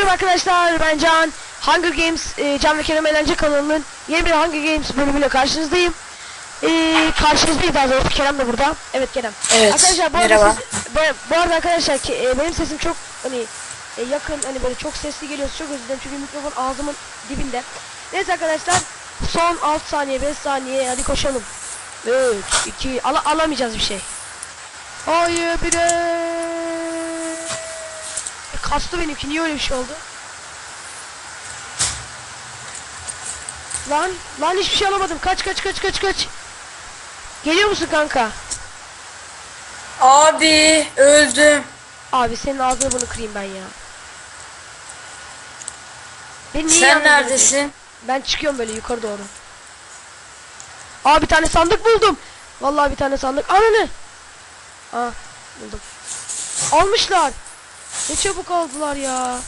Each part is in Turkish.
Merhaba arkadaşlar ben Can. Hunger Games e, Can ve Kerem Eğlence kanalının yeni bir Hunger Games bölümüyle karşınızdayım. E, karşınızdayız daha doğrusu Kerem de burada. Evet Kerem. Evet, Arkadaşlar bu arada, merhaba. siz- bu, bu arada arkadaşlar ki, e, benim sesim çok hani e, yakın hani böyle çok sesli geliyorsa çok özür dilerim çünkü mikrofon ağzımın dibinde. Neyse arkadaşlar son 6 saniye 5 saniye hadi koşalım. 3 2 ala alamayacağız bir şey. Hayır bir de Kastı benimki niye öyle bir şey oldu? Lan lan hiçbir şey alamadım. Kaç kaç kaç kaç kaç. Geliyor musun kanka? Abi öldüm. Abi senin ağzını bunu kırayım ben ya. Beni niye Sen neredesin? bırakıyorsun? Ben çıkıyorum böyle yukarı doğru. Aa bir tane sandık buldum. Vallahi bir tane sandık. Ananı. Aa buldum. Almışlar. Ne çabuk aldılar ya.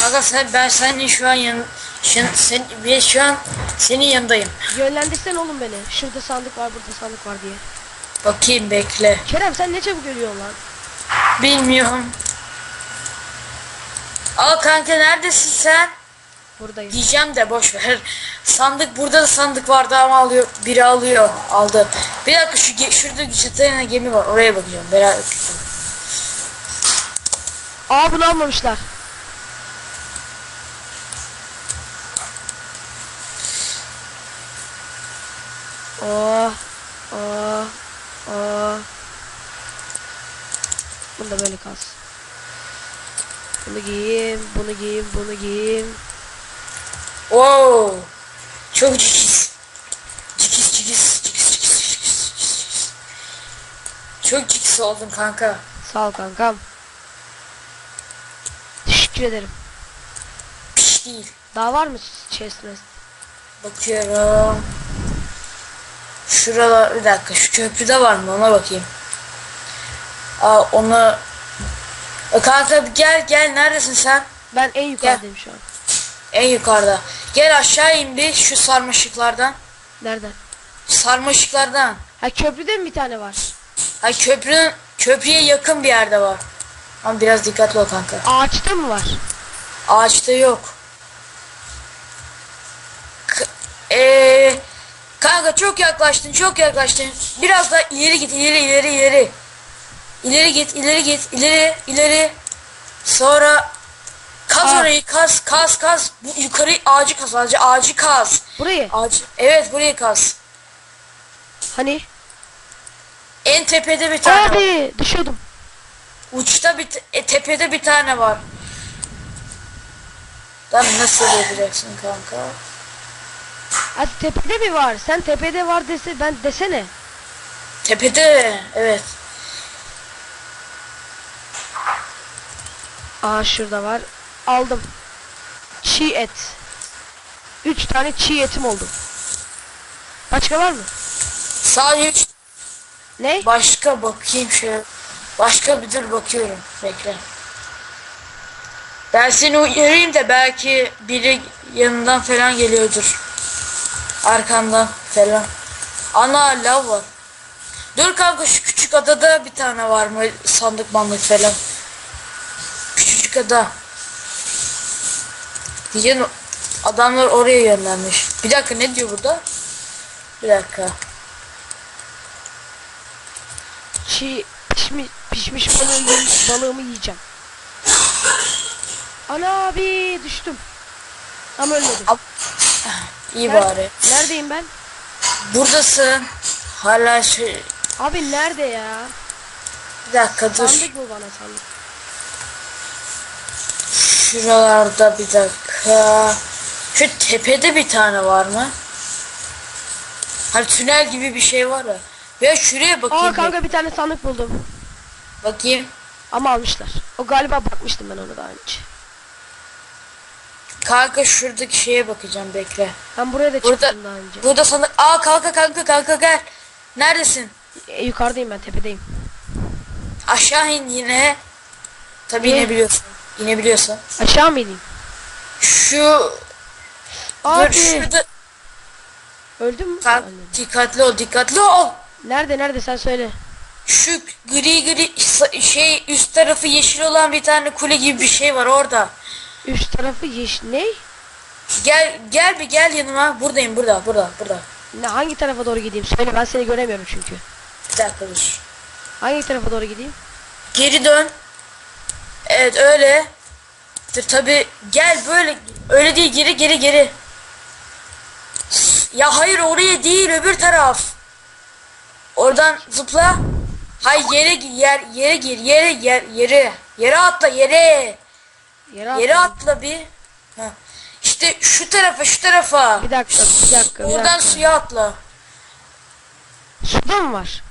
Kanka sen ben senin şu an yan şu, sen ben şu an senin yanındayım. Yönlendirsen oğlum beni. Şurada sandık var burada sandık var diye. Bakayım bekle. Kerem sen ne çabuk ölüyorsun lan. Bilmiyorum. Aa kanka neredesin sen? Buradayım. Diyeceğim de boş ver. Sandık burada da sandık vardı ama alıyor. Biri alıyor. Aldı. Bir dakika şu ge- şurada çatıya gemi var. Oraya bakacağım. Beraber. Aa bunu almamışlar. Oh, oh, oh. Bunu da böyle kalsın. Bunu giyeyim, bunu giyeyim, bunu giyeyim. Wow. Çok cikiz. Cikiz cikiz cikiz cikiz cikiz cikiz. Çok cikiz oldun kanka. Sağ ol kankam. Teşekkür ederim. Piş değil. Daha var mı chest'iniz? Bakıyorum. Şurada bir dakika şu köprüde var mı ona bakayım. Aa onu Kanka gel gel neredesin sen? Ben en yukarıdayım şu an. En yukarıda. Gel aşağı in bir şu sarmaşıklardan. Nereden? Sarmaşıklardan. Ha köprüde mi bir tane var? Ha köprünün köprüye yakın bir yerde var. Ama biraz dikkatli ol kanka. Ağaçta mı var? Ağaçta yok. K- Eee kanka çok yaklaştın, çok yaklaştın. Biraz daha ileri git, ileri, ileri, ileri. İleri git, ileri git, ileri, ileri. Sonra kaz Aa. orayı, kaz, kaz, kaz. Bu yukarı ağacı kaz, ağacı, ağacı kaz. Burayı. Ağacı, evet burayı kaz. Hani? En tepede bir tane var. Abi düşüyordum. Uçta bir, e, tepede bir tane var. Lan nasıl yapacaksın kanka? Hadi tepede mi var? Sen tepede var dese ben desene. Tepede, evet. Aa şurada var. Aldım. Çiğ et. Üç tane çiğ etim oldu. Başka var mı? Sadece üç Ne? başka bakayım şöyle. Başka bir dur bakıyorum. Bekle. Ben seni uyarayım da belki biri yanından falan geliyordur. Arkandan falan. Ana lav var. Dur kanka şu küçük adada bir tane var mı sandık mandık falan. Küçücük ada. Diyeceğim adamlar oraya yönlenmiş. Bir dakika ne diyor burada? Bir dakika. Çiğ pişmiş, pişmiş balığı balığımı yiyeceğim. Ana abi düştüm. Ama ölmedim. Ab- İyi Nerede- bari. Neredeyim ben? Buradasın. Hala şey... Abi nerede ya? Bir dakika dur. Sandık mı bana sandık? Şuralarda bir dakika. Şu tepede bir tane var mı? Hani tünel gibi bir şey var ya. Veya şuraya bakayım. Aa kanka bir tane sandık buldum. Bakayım. Ama almışlar. O galiba bakmıştım ben ona daha önce. Kanka şuradaki şeye bakacağım bekle. Ben buraya da Burada çıktım daha önce. burada sandık. Aa kanka kanka kanka gel. Neredesin? E, yukarıdayım ben tepedeyim. Aşağı in yine. Tabii Niye? inebiliyorsun. İnebiliyorsun. Aşağı mı ineyim? Şu Abi. dur şurada Öldün mü? Ölmedim. dikkatli ol dikkatli ol. Nerede nerede sen söyle. Şu gri gri şey üst tarafı yeşil olan bir tane kule gibi bir şey var orada. Üst tarafı yeşil. Ne? Gel gel bir gel yanıma. Buradayım burada burada burada. Ne hangi tarafa doğru gideyim? Söyle ben seni göremiyorum çünkü. Bir dakika dur. Hangi tarafa doğru gideyim? Geri dön. Evet öyle. Dur tabi gel böyle öyle değil geri geri geri. Ya hayır oraya değil öbür taraf. Oradan zıpla. Hayır yere gir yer yere gir yere yer yere yere atla yere Yere yere atladım. atla bir. Ha. İşte şu tarafa şu tarafa. Bir dakika, bir dakika, bir Oradan dakika. suya atla. Suda mı var?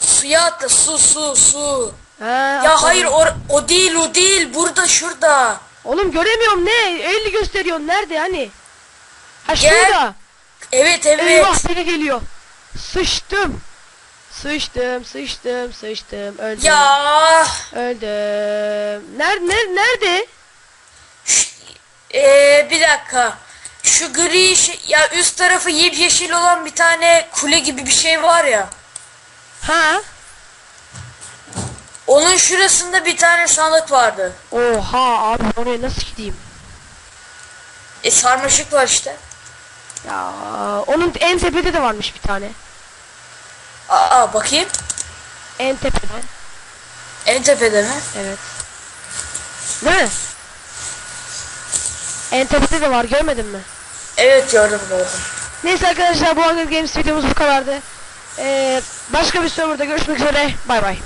Suya atla su su su. Ha, Ya hayır or- o değil o değil burada şurada. Oğlum göremiyorum ne? 50 gösteriyor. Nerede hani? Ha Gel. şurada. Evet evet. Eyvah biri geliyor. Sıçtım. Sıçtım, sıçtım, sıçtım. Öldüm. Ya Öldüm. Nerede? Nerede? nerede? ee, bir dakika. Şu gri şey, ya üst tarafı yemyeşil olan bir tane kule gibi bir şey var ya. Ha? Onun şurasında bir tane sandık vardı. Oha abi oraya nasıl gideyim? E sarmaşık var işte. Ya onun en tepede de varmış bir tane. Aa bakayım. En tepede. En tepede mi? Evet. Mi? En tepede de var görmedin mi? Evet gördüm gördüm. Neyse arkadaşlar bu Hunger Games videomuz bu kadardı. Ee, başka bir serverda görüşmek üzere. Bay bay.